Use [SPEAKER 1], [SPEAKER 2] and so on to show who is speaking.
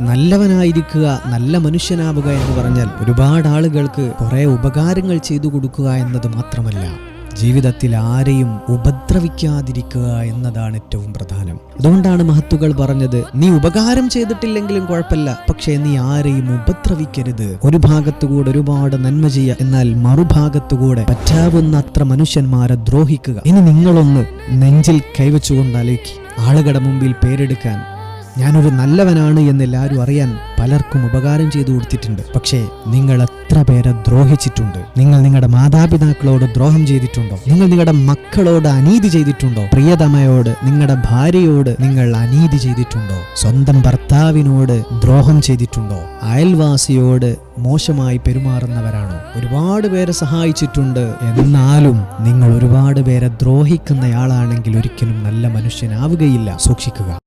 [SPEAKER 1] നല്ലവനായിരിക്കുക നല്ല മനുഷ്യനാവുക എന്ന് പറഞ്ഞാൽ ഒരുപാട് ആളുകൾക്ക് കുറെ ഉപകാരങ്ങൾ ചെയ്തു കൊടുക്കുക എന്നത് മാത്രമല്ല. ജീവിതത്തിൽ ആരെയും ഉപദ്രവിക്കാതിരിക്കുക എന്നതാണ് ഏറ്റവും പ്രധാനം. അതുകൊണ്ടാണ് മഹത്തുകൾ പറഞ്ഞത് നീ ഉപകാരം ചെയ്തിട്ടില്ലെങ്കിലും കുഴപ്പമില്ല പക്ഷേ നീ ആരെയും ഉപദ്രവിക്കരുത്. ഒരു ഭാഗത്തുകൂടെ ഒരുപാട് നന്മ ചെയ്യുക എന്നാൽ മറുഭാഗത്തുകൂടെ പറ്റാവുന്ന അത്ര മനുഷ്യന്മാരെ ദ്രോഹിക്കുക. ഇനി നിങ്ങളൊന്ന് നെഞ്ചിൽ കൈവച്ചുകൊണ്ട് ആലോചിക്ക് ആളുകളുടെ മുമ്പിൽ പേരെടുക്കാൻ ഞാനൊരു നല്ലവനാണ് എന്ന് എല്ലാവരും അറിയാൻ പലർക്കും ഉപകാരം ചെയ്തു കൊടുത്തിട്ടുണ്ട്. പക്ഷേ നിങ്ങൾ എത്ര പേരെ ദ്രോഹിച്ചിട്ടുണ്ട്? നിങ്ങൾ നിങ്ങളുടെ മാതാപിതാക്കളോട് ദ്രോഹം ചെയ്തിട്ടുണ്ടോ? നിങ്ങൾ നിങ്ങളുടെ മക്കളോട് അനീതി ചെയ്തിട്ടുണ്ടോ? പ്രിയതമയോട് നിങ്ങളുടെ ഭാര്യയോട് നിങ്ങൾ അനീതി ചെയ്തിട്ടുണ്ടോ? സ്വന്തം ഭർത്താവിനോട് ദ്രോഹം ചെയ്തിട്ടുണ്ടോ? അയൽവാസിയോട് മോശമായി പെരുമാറുന്നവരാണോ? ഒരുപാട് പേരെ സഹായിച്ചിട്ടുണ്ട്. എന്നാലും നിങ്ങൾ ഒരുപാട് പേരെ ദ്രോഹിക്കുന്നയാളാണെങ്കിൽ ഒരിക്കലും നല്ല മനുഷ്യനാവുകയില്ല. സൂക്ഷിക്കുക.